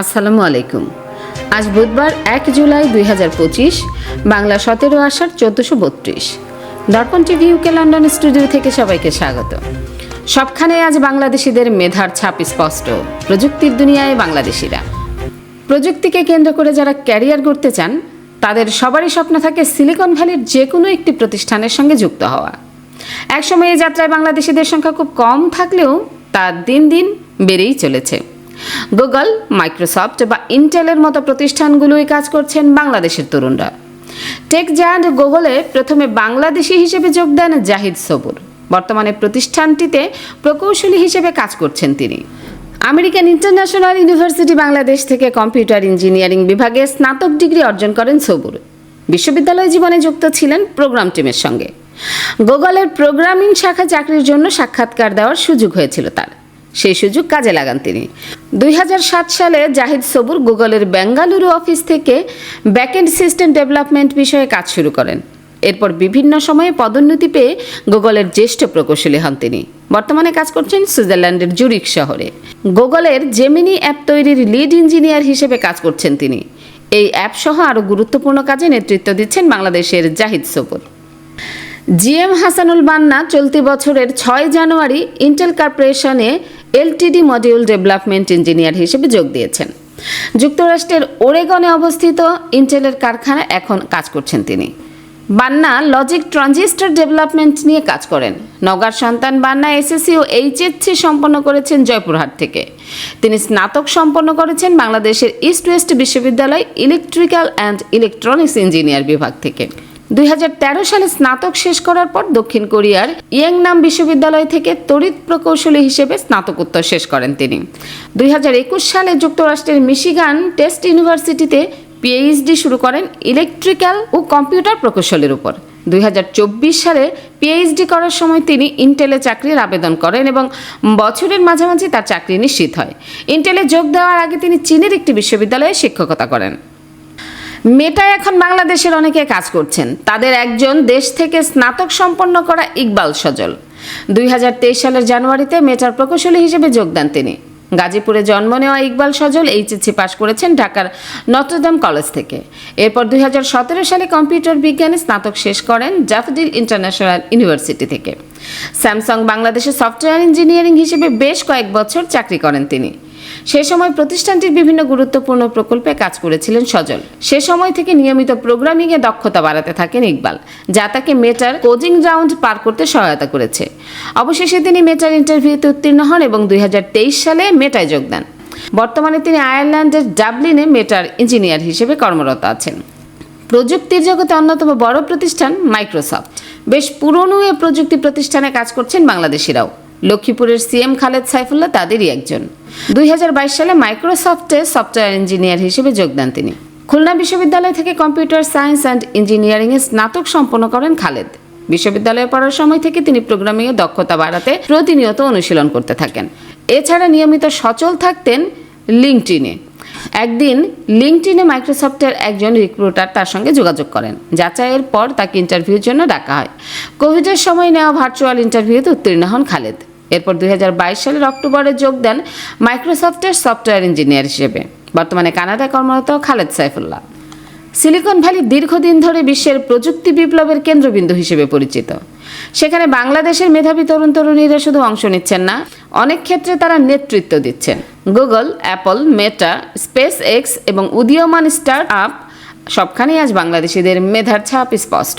আসসালামু আলাইকুম। আজ বুধবার এক জুলাই দুই হাজার পঁচিশ, বাংলা সতেরো আষাঢ় চোদ্দোশো বত্রিশ। দর্পণ টিভি ইউকে লন্ডন স্টুডিও থেকে সবাইকে স্বাগত। সবখানে আজ বাংলাদেশিদের মেধার ছাপ স্পষ্ট, প্রযুক্তির দুনিয়ায় বাংলাদেশিরা। প্রযুক্তিকে কেন্দ্র করে যারা ক্যারিয়ার করতে চান, তাদের সবারই স্বপ্ন থাকে সিলিকন ভ্যালির যে কোনো একটি প্রতিষ্ঠানের সঙ্গে যুক্ত হওয়া। একসময় এই যাত্রায় বাংলাদেশিদের সংখ্যা খুব কম থাকলেও তা দিন দিন বেড়েই চলেছে। গুগল, মাইক্রোসফট বা ইন্টেলের মতো প্রতিষ্ঠানগুলোই কাজ করছেন বাংলাদেশের তরুণরা। টেক জায়ান্ট গুগলে প্রথমে বাংলাদেশি হিসেবে যোগ দেন জাহিদ সবুর। বর্তমানে প্রতিষ্ঠানটিতে প্রকৌশলী হিসেবে কাজ করছেন তিনি। আমেরিকান ইন্টারন্যাশনাল ইউনিভার্সিটি বাংলাদেশ থেকে কম্পিউটার ইঞ্জিনিয়ারিং বিভাগে স্নাতক ডিগ্রি অর্জন করেন সবুর। বিশ্ববিদ্যালয় জীবনে যুক্ত ছিলেন প্রোগ্রাম টিমের সঙ্গে। গুগলের প্রোগ্রামিং শাখা চাকরির জন্য সাক্ষাৎকার দেওয়ার সুযোগ হয়েছিল তার। সেই সুযোগ কাজে লাগান তিনি। দুই হাজার সাত সালে জাহিদ সবুর গুগলের বেঙ্গালুরু অফিস থেকে ব্যাকএন্ড সিস্টেম ডেভেলপমেন্ট বিষয়ে কাজ শুরু করেন। এরপর বিভিন্ন সময়ে পদোন্নতি পেয়ে গুগলের জ্যেষ্ঠ প্রকৌশলী হন তিনি। বর্তমানে কাজ করছেন সুইজারল্যান্ডের জুরিক শহরে। গুগলের জেমিনি অ্যাপ তৈরির লিড ইঞ্জিনিয়ার হিসেবে কাজ করছেন তিনি। এই অ্যাপ সহ আরও গুরুত্বপূর্ণ কাজে নেতৃত্ব দিচ্ছেন বাংলাদেশের জাহিদ সবুর। জিএম হাসানুল বান্না চলতি বছরের ছয় জানুয়ারি ইন্টেল কর্পোরেশনে এলটিডি মডিউল ডেভেলপমেন্ট ইঞ্জিনিয়ার হিসেবে যোগ দিয়েছেন। যুক্তরাষ্ট্রের ওরেগনে অবস্থিত ইন্টেলের কারখানায় এখন কাজ করছেন তিনি। বান্না লজিক ট্রানজিস্টর ডেভেলপমেন্ট নিয়ে কাজ করেন। নগার সন্তান বান্না এসএসসি ও এইচএসসি সম্পন্ন করেছেন জয়পুরহাট থেকে। তিনি স্নাতক সম্পন্ন করেছেন বাংলাদেশের ইস্ট ওয়েস্ট বিশ্ববিদ্যালয় ইলেকট্রিক্যাল অ্যান্ড ইলেকট্রনিক্স ইঞ্জিনিয়ার বিভাগ থেকে। দুই হাজার তেরো সালে স্নাতক শেষ করার পর দক্ষিণ কোরিয়ার ইয়েংনাম বিশ্ববিদ্যালয় থেকে তড়িৎ প্রকৌশলী হিসেবে স্নাতকোত্তর শেষ করেন তিনি। দুই হাজার একুশ সালে যুক্তরাষ্ট্রের মিশিগান টেস্ট ইউনিভার্সিটিতে পিএইচডি শুরু করেন ইলেকট্রিক্যাল ও কম্পিউটার প্রকৌশলের উপর। দুই হাজার চব্বিশ সালে পিএইচডি করার সময় তিনি ইন্টেলে চাকরির আবেদন করেন এবং বছরের মাঝামাঝি তার চাকরি নিশ্চিত হয়। ইন্টেলে যোগ দেওয়ার আগে তিনি চীনের একটি বিশ্ববিদ্যালয়ে শিক্ষকতা করেন। মেটায় এখন বাংলাদেশের অনেকে কাজ করছেন। তাদের একজন দেশ থেকে স্নাতক সম্পন্ন করা ইকবাল সজল। দুই হাজার তেইশ সালের জানুয়ারিতে মেটার প্রকৌশলী হিসেবে যোগ দেন তিনি। গাজীপুরে জন্ম নেওয়া ইকবাল সজল এইচএসসি পাশ করেছেন ঢাকার নটরডাম কলেজ থেকে। এরপর দুই হাজার সতেরো সালে কম্পিউটার বিজ্ঞানে স্নাতক শেষ করেন জাফডিল ইন্টারন্যাশনাল ইউনিভার্সিটি থেকে। স্যামসাং বাংলাদেশে সফটওয়্যার ইঞ্জিনিয়ারিং হিসেবে বেশ কয়েক বছর চাকরি করেন তিনি। সে সময় প্রতিষ্ঠানটির বিভিন্ন গুরুত্বপূর্ণ প্রকল্পে কাজ করেছিলেন সজল। সে সময় থেকে নিয়মিত প্রোগ্রামিংয়ে দক্ষতা বাড়াতে থাকেন ইকবাল, যা তাকে মেটার কোচিং রাউন্ড পার করতে সহায়তা করেছে। অবশেষে তিনি মেটার ইন্টারভিউতে উত্তীর্ণ হন এবং দুই হাজার তেইশ সালে মেটায় যোগ দেন। বর্তমানে তিনি আয়ারল্যান্ডের ডাবলিনে মেটার ইঞ্জিনিয়ার হিসেবে কর্মরত আছেন। প্রযুক্তির জগতে অন্যতম বড় প্রতিষ্ঠান মাইক্রোসফট। বেশ পুরনো এ প্রযুক্তি প্রতিষ্ঠানে কাজ করছেন বাংলাদেশিরাও। লক্ষ্মীপুরের সিএম খালেদ সাইফুল্লাহ তাদেরই একজন। দুই হাজার বাইশ সালে মাইক্রোসফটে সফটওয়্যার ইঞ্জিনিয়ার হিসেবে যোগ দেন তিনি। খুলনা বিশ্ববিদ্যালয় থেকে কম্পিউটার সায়েন্স অ্যান্ড ইঞ্জিনিয়ারিংয়ে স্নাতক সম্পন্ন করেন খালেদ। বিশ্ববিদ্যালয়ে পড়ার সময় থেকে তিনি প্রোগ্রামিংয়ে দক্ষতা বাড়াতে প্রতিনিয়ত অনুশীলন করতে থাকেন। এছাড়া নিয়মিত সচল থাকতেন লিঙ্কটিনে একদিন লিঙ্কটিনে মাইক্রোসফটের একজন রিক্রুটার তার সঙ্গে যোগাযোগ করেন। যাচাইয়ের পর তাকে ইন্টারভিউর জন্য ডাকা হয়। কোভিডের সময় নেওয়া ভার্চুয়াল ইন্টারভিউতে উত্তীর্ণ হন খালেদ। এরপর দুই হাজার বাইশ সালের অক্টোবরে যোগ দেন মাইক্রোসফটের সফটওয়্যার ইঞ্জিনিয়ার হিসেবে। বর্তমানে কানাডায় কর্মরত খালেদ সাইফুল্লাহ। সিলিকন ভ্যালি দীর্ঘদিন ধরে বিশ্বের প্রযুক্তি বিপ্লবের কেন্দ্রবিন্দু হিসেবে পরিচিত। সেখানে বাংলাদেশের মেধাবী তরুণ তরুণীরা শুধু অংশ নিচ্ছেন না, অনেক ক্ষেত্রে তারা নেতৃত্ব দিচ্ছেন। Google, Apple, Meta space X এবং উদীয়মান স্টার্ট আপ সবখানেই আজ বাংলাদেশিদের মেধার ছাপ স্পষ্ট।